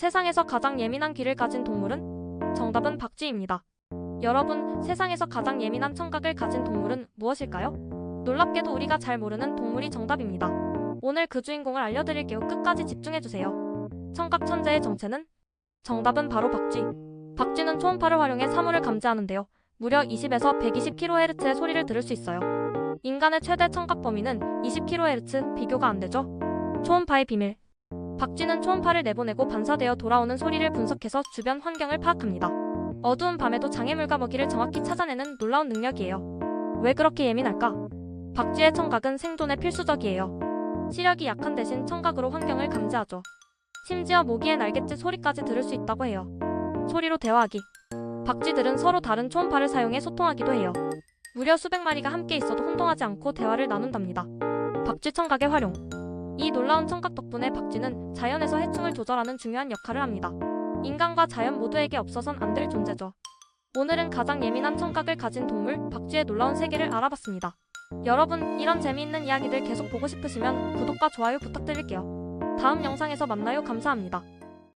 세상에서 가장 예민한 귀를 가진 동물은? 정답은 박쥐입니다. 여러분, 세상에서 가장 예민한 청각을 가진 동물은 무엇일까요? 놀랍게도 우리가 잘 모르는 동물이 정답입니다. 오늘 그 주인공을 알려드릴게요. 끝까지 집중해주세요. 청각 천재의 정체는? 정답은 바로 박쥐. 박쥐는 초음파를 활용해 사물을 감지하는데요. 무려 20에서 120kHz의 소리를 들을 수 있어요. 인간의 최대 청각 범위는 20kHz, 비교가 안 되죠? 초음파의 비밀. 박쥐는 초음파를 내보내고 반사되어 돌아오는 소리를 분석해서 주변 환경을 파악합니다. 어두운 밤에도 장애물과 먹이를 정확히 찾아내는 놀라운 능력이에요. 왜 그렇게 예민할까? 박쥐의 청각은 생존에 필수적이에요. 시력이 약한 대신 청각으로 환경을 감지하죠. 심지어 모기의 날갯짓 소리까지 들을 수 있다고 해요. 소리로 대화하기. 박쥐들은 서로 다른 초음파를 사용해 소통하기도 해요. 무려 수백 마리가 함께 있어도 혼동하지 않고 대화를 나눈답니다. 박쥐 청각의 활용. 이 놀라운 청각 덕분에 박쥐는 자연에서 해충을 조절하는 중요한 역할을 합니다. 인간과 자연 모두에게 없어선 안 될 존재죠. 오늘은 가장 예민한 청각을 가진 동물 박쥐의 놀라운 세계를 알아봤습니다. 여러분, 이런 재미있는 이야기들 계속 보고 싶으시면 구독과 좋아요 부탁드릴게요. 다음 영상에서 만나요. 감사합니다.